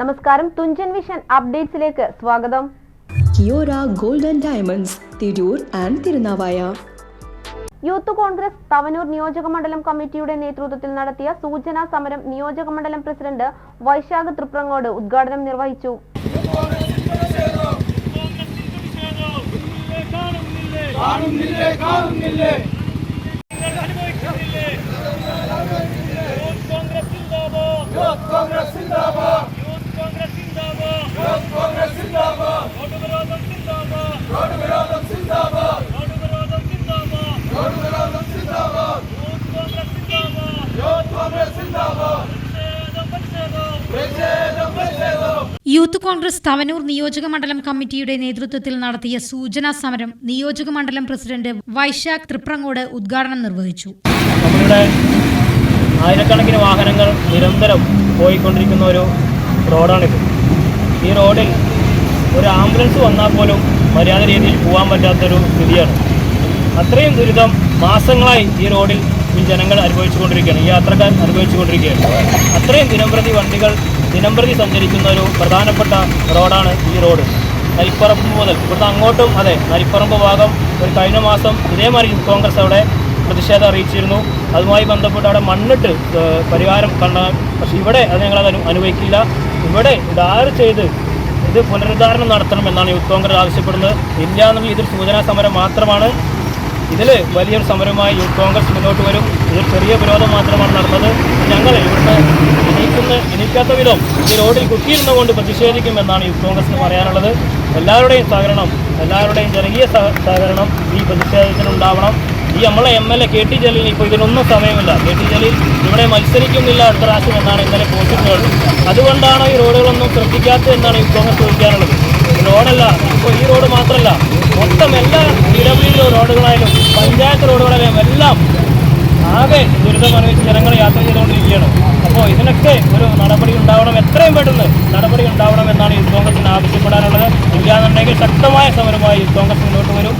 നമസ്കാരം. തുഞ്ചൻ വിഷൻ അപ്ഡേറ്റ്സിലേക്ക് സ്വാഗതം. Kiyora golden diamonds Tirur and Thirunavaya. Youth Congress Thavanur നിയോജക മണ്ഡലം കമ്മിറ്റിയുടെ നേതൃത്വത്തിൽ നടത്തിയ സൂചനാ സമരം നിയോജക മണ്ഡലം പ്രസിഡന്റ് വൈശാഖ് തൃപ്രങ്ങോട് ഉദ്ഘാടനം നിർവഹിച്ചു. കാണുന്നില്ലേ കാണുന്നില്ലേ youth Congress zindabad youth Congress zindabad road വിരോധം സിന്ദാബാദ് റോഡ് വിരോധം സിന്ദാബാദ് യൂത്ത് കോൺഗ്രസ് സിന്ദാബാദ് പ്രതിഷേധം പ്രതിഷേധം യൂത്ത് കോൺഗ്രസ് തവനൂർ നിയോജക മണ്ഡലം കമ്മിറ്റിയുടെ നേതൃത്വത്തിൽ നടത്തിയ സൂചനാ സമരം നിയോജക മണ്ഡലം പ്രസിഡന്റ് വൈശാഖ് തൃപ്രങ്ങോട് ഉദ്ഘാടനം നിർവഹിച്ചു. നമ്മളുടെ ആയിരക്കണക്കിന് വാഹനങ്ങൾ നിരന്തരം പോയിക്കൊണ്ടിരിക്കുന്ന ഒരു റോഡാണിത്. ഈ റോഡിൽ ഒരു ആംബുലൻസ് വന്നാൽ പോലും മര്യാദ രീതിയിൽ പോകാൻ പറ്റാത്തൊരു സ്ഥിതിയാണ്. അത്രയും ദുരിതം മാസങ്ങളായി ഈ റോഡിൽ ഈ ജനങ്ങൾ അനുഭവിച്ചുകൊണ്ടിരിക്കുകയാണ്. ഈ യാത്രക്കാർ അനുഭവിച്ചുകൊണ്ടിരിക്കുകയാണ്. അത്രയും ദിനംപ്രതി വണ്ടികൾ ദിനംപ്രതി സഞ്ചരിക്കുന്ന ഒരു പ്രധാനപ്പെട്ട റോഡാണ് ഈ റോഡ്. നരിപ്പറമ്പ് മുതൽ ഇവിടുന്ന് അങ്ങോട്ടും അതെ നരിപ്പറമ്പ് ഭാഗം ഒരു കഴിഞ്ഞ മാസം ഇതേമാതിരി കോൺഗ്രസ് അവിടെ പ്രതിഷേധം അറിയിച്ചിരുന്നു. അതുമായി ബന്ധപ്പെട്ട് അവിടെ മണ്ണിട്ട് പരിഹാരം കണ്ടാൽ പക്ഷേ ഇവിടെ അത് ഞങ്ങളത് അനു അനുവദിക്കില്ല ഇവിടെ ഡാർ ചെയ്ത് ഇത് പുനരുദ്ധാരണം നടത്തണം എന്നാണ് യൂത്ത് കോൺഗ്രസ് ആവശ്യപ്പെടുന്നത്. ഇല്ല എന്നുള്ള ഇതൊരു സൂചനാ സമരം മാത്രമാണ്. ഇതിൽ വലിയൊരു സമരമായി യൂത്ത് കോൺഗ്രസ് മുന്നോട്ട് വരും. ഇതിൽ ചെറിയ വിരോധം മാത്രമാണ് നടന്നത്. ഞങ്ങൾ ഇവിടുത്തെ എണീക്കുന്ന എണീക്കാത്ത വിധം ഈ റോഡിൽ കുത്തിയിരുന്നുകൊണ്ട് പ്രതിഷേധിക്കുമെന്നാണ് യൂത്ത് കോൺഗ്രസിന് പറയാനുള്ളത്. എല്ലാവരുടെയും സഹകരണം എല്ലാവരുടെയും ജനകീയ സഹ- സഹകരണം ഈ പ്രതിഷേധത്തിനുണ്ടാവണം. ഈ നമ്മളെ M L A K T Jaleel ഇപ്പോൾ ഇതിനൊന്നും സമയമില്ല. കെ ടി ജലീൽ ഇവിടെ മത്സരിക്കുന്നില്ല അടുത്ത പ്രാവശ്യം എന്നാണ് ഇന്നലെ പോസ്റ്റുകൾ അതുകൊണ്ടാണ് ഈ റോഡുകളൊന്നും ശ്രദ്ധിക്കാത്തത് എന്നാണ് യൂത്ത് കോൺഗ്രസ് ചോദിക്കാനുള്ളത് റോഡല്ല. ഇപ്പോൾ ഈ റോഡ് മാത്രമല്ല മൊത്തം എല്ലാ നിലവിലുള്ള റോഡുകളായാലും പഞ്ചായത്ത് റോഡുകളായാലും എല്ലാം ആകെ ദുരിതം അനുഭവിച്ച് ജനങ്ങൾ യാത്ര ചെയ്തുകൊണ്ടിരിക്കുകയാണ്. അപ്പോൾ ഇതിനൊക്കെ ഒരു നടപടി ഉണ്ടാവണം എത്രയും പെട്ടെന്ന് നടപടി ഉണ്ടാവണം എന്നാണ് യൂത്ത് കോൺഗ്രസിന് ആവശ്യപ്പെടാനുള്ളത്. ഇല്ലാന്നുണ്ടെങ്കിൽ ശക്തമായ സമരമായി യൂത്ത് കോൺഗ്രസ് മുന്നോട്ട് വരും.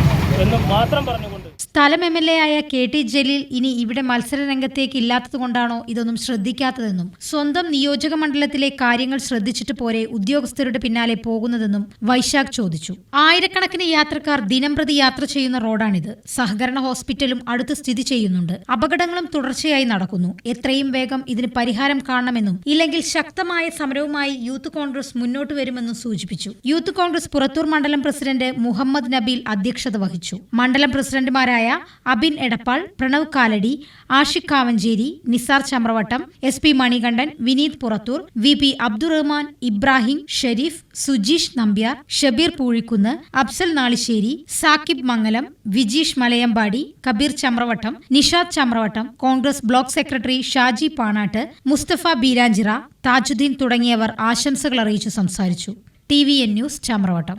മാത്രം പറഞ്ഞുകൊണ്ട്. സ്ഥലം എം എൽ എ ആയ കെ ടി ജലീൽ ഇനി ഇവിടെ മത്സര രംഗത്തേക്ക് ഇല്ലാത്തതുകൊണ്ടാണോ ഇതൊന്നും ശ്രദ്ധിക്കാത്തതെന്നും സ്വന്തം നിയോജക മണ്ഡലത്തിലെ കാര്യങ്ങൾ ശ്രദ്ധിച്ചിട്ട് പോരെ ഉദ്യോഗസ്ഥരുടെ പിന്നാലെ പോകുന്നതെന്നും വൈശാഖ് ചോദിച്ചു. ആയിരക്കണക്കിന് യാത്രക്കാർ ദിനംപ്രതി യാത്ര ചെയ്യുന്ന റോഡാണിത്. സഹകരണ ഹോസ്പിറ്റലും അടുത്ത് സ്ഥിതി ചെയ്യുന്നുണ്ട്. അപകടങ്ങളും തുടർച്ചയായി നടക്കുന്നു. എത്രയും വേഗം ഇതിന് പരിഹാരം കാണണമെന്നും ഇല്ലെങ്കിൽ ശക്തമായ സമരവുമായി യൂത്ത് കോൺഗ്രസ് മുന്നോട്ട് വരുമെന്നും സൂചിപ്പിച്ചു. യൂത്ത് കോൺഗ്രസ് പുറത്തൂർ മണ്ഡലം പ്രസിഡന്റ് മുഹമ്മദ് നബീൽ അധ്യക്ഷത വഹിച്ചു. മണ്ഡലം പ്രസിഡന്റുമാരായ Abin Edappal Pranav Kaladi Ashiq Kavancheri Nisar Chamravattam S P Manikandan Vineeth Purathur V P Abdurahman Ibrahim Shareef Sujeesh Nambiar Shabeer Poozhikkunnu Afsal Nalisseri Saqib Mangalam Vijeesh Malayampadi Kabeer Chamravattam Nishad Chamravattam Congress block secretary Shaji Panattu Musthafa Beeranchira Thajudheen തുടങ്ങിയവർ ആശംസകൾ അറിയിച്ചു സംസാരിച്ചു. T V N news Chamravattam.